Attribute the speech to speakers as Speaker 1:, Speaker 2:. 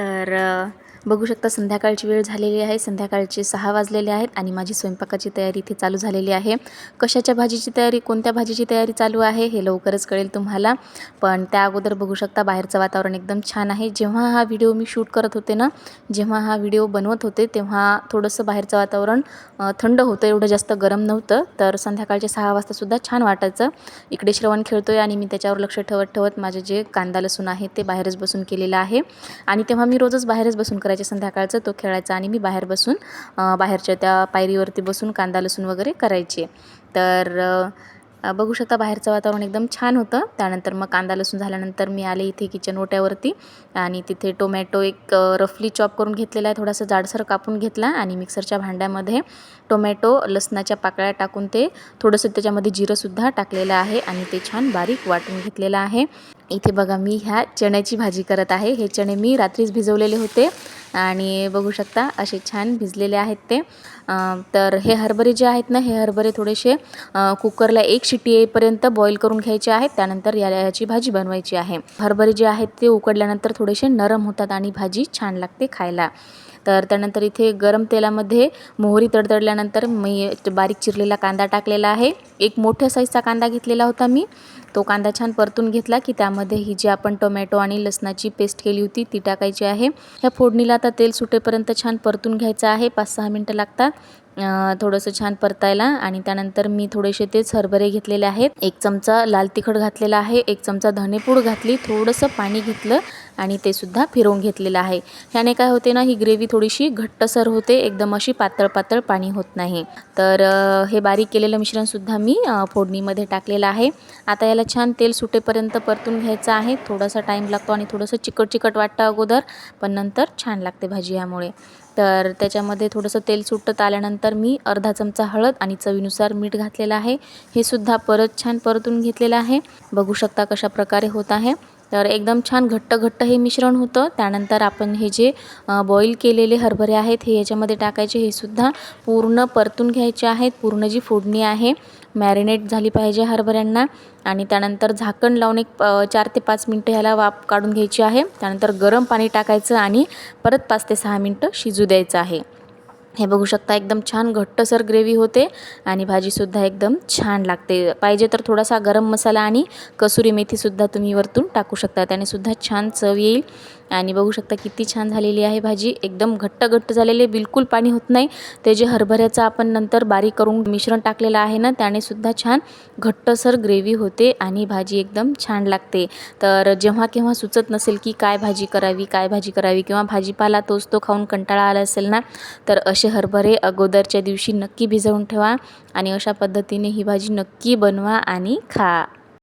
Speaker 1: तर बघू शकता संध्याकाळची वेळ झालेली आहे. संध्याकाळचे सहा वाजलेले आहेत आणि माझी स्वयंपाकाची तयारी इथे चालू झालेली आहे. कशाच्या भाजीची तयारी कोणत्या भाजीची तयारी चालू आहे हे लवकरच कळेल तुम्हाला. पण त्या अगोदर बघू शकता बाहेरचं वातावरण एकदम छान आहे. जेव्हा हा व्हिडिओ मी शूट करत होते ना जेव्हा हा व्हिडिओ बनवत होते तेव्हा थोडंसं बाहेरचं वातावरण थंड होतं एवढं जास्त गरम नव्हतं. तर संध्याकाळचे सहा वाजतासुद्धा छान वाटायचं. इकडे श्रवण खेळतो आहे आणि मी त्याच्यावर लक्ष ठेवत ठेवत माझे जे कांदा लसूण आहे ते बाहेरच बसून केलेलं आहे. आणि तेव्हा मी रोजच बाहेरच बसून करायचे संध्याकाळचं तो खेळायचा आणि मी बाहेर बसून बाहेरच्या त्या पायरीवरती बसून कांदा लसूण वगैरे करायचे. तर बघू शकता बाहेरचं वातावरण एकदम छान होतं. त्यानंतर मग कांदा लसूण झाल्यानंतर मी आले इथे किचन ओट्यावरती आणि तिथे टोमॅटो एक रफली चॉप करून घेतलेला आहे. थोडासा जाडसर कापून घेतला आणि मिक्सरच्या भांड्यामध्ये टोमॅटो लसणाच्या पाकळ्या टाकून ते थोडंसं त्याच्यामध्ये जिरंसुद्धा टाकलेलं आहे आणि ते छान बारीक वाटून घेतलेलं आहे. इथे बघा मी ह्या चण्याची भाजी करत आहे. हे चणे मी रात्रीच भिजवलेले होते. आणि बघू शकता असे छान भिजलेले आहेत ते. तर हे हरभरे जे आहेत ना हे हरभरे थोडेसे कुकरला एक शिट्टी येईपर्यंत बॉईल करून घ्यायचे आहेत. त्यानंतर या याची भाजी बनवायची आहे. हरभरे जे आहेत ते उकडल्यानंतर थोडेसे नरम होतात आणि भाजी छान लागते खायला. तर त्यानंतर इथे गरम तेलामध्ये मोहरी तडतडल्यानंतर मी बारीक चिरलेला कांदा टाकलेला आहे. एक मोठ्या साईजचा कांदा घेतलेला होता मी. तो कांदा छान परतून घेतला की त्यामध्ये ही जी आपण टोमॅटो आणि लसणाची पेस्ट केली होती ती टाकायची आहे. ह्या फोडणीला आता तेल सुटेपर्यंत छान परतून घ्यायचं आहे. पाच सहा मिनटं लागतात. थोडंसं छान परतायला आणि त्यानंतर मी थोडेसे तेच हरभरे घेतलेले आहेत. एक चमचा लाल तिखट घातलेला आहे एक चमचा धनेपूड घातली थोडंसं पाणी घेतलं आणि ते सुद्धा फिरवून घेतलेलं आहे. ह्याने काय होते ना ही ग्रेव्ही थोडीशी घट्टसर होते एकदम अशी पातळ पातळ पाणी होत नाही. तर हे बारीक केलेलं मिश्रणसुद्धा मी फोडणीमध्ये टाकलेलं आहे. आता याला छान तेल सुटेपर्यंत परतून घ्यायचं आहे. थोडासा टाईम लागतो आणि थोडंसं चिकट चिकट वाटतं अगोदर पण नंतर छान लागते भाजी यामुळे तर त्याच्यामध्ये थोडंसं तेल सुटत आल्यानंतर मी अर्धा चमचा हळद आणि चवीनुसार मीठ घातलेलं आहे. हे सुद्धा परत छान परतून घेतलेलं आहे. बघू शकता कशा प्रकारे होत आहे. तर एकदम छान घट्ट घट्ट हे मिश्रण होतं. त्यानंतर आपण हे जे बॉईल केलेले हरभरे आहेत हे याच्यामध्ये टाकायचे. हे सुद्धा पूर्ण परतून घ्यायचे आहेत. पूर्ण जी फोडणी आहे मॅरिनेट झाली पाहिजे हरभऱ्यांना. आणि त्यानंतर झाकण लावून एक चार ते पाच मिनटं ह्याला वाफ काढून घ्यायची आहे. त्यानंतर गरम पाणी टाकायचं आणि परत पाच ते सहा मिनटं शिजू द्यायचं आहे. हे बघू शकता एकदम छान घट्टसर ग्रेव्ही होते आणि भाजीसुद्धा एकदम छान लागते. पाहिजे तर थोडासा गरम मसाला आणि कसुरी मेथीसुद्धा तुम्ही वरतून टाकू शकता. त्यानेसुद्धा छान चव येईल. आणि बघू शकता किती छान झालेली आहे भाजी. एकदम घट्ट घट्ट झालेली आहे बिलकुल पाणी होत नाही. ते जे हरभऱ्याचं आपण नंतर बारीक करून मिश्रण टाकलेलं आहे ना त्यानेसुद्धा छान घट्टसर ग्रेव्ही होते आणि भाजी एकदम छान लागते. तर जेव्हा केव्हा सुचत नसेल की काय भाजी करावी काय भाजी करावी किंवा भाजीपाला तोच तो खाऊन कंटाळा आला असेल ना तर असे हरभरे अगोदरच्या दिवशी नक्की भिजवून ठेवा आणि अशा पद्धतीने ही भाजी नक्की बनवा आणि खा.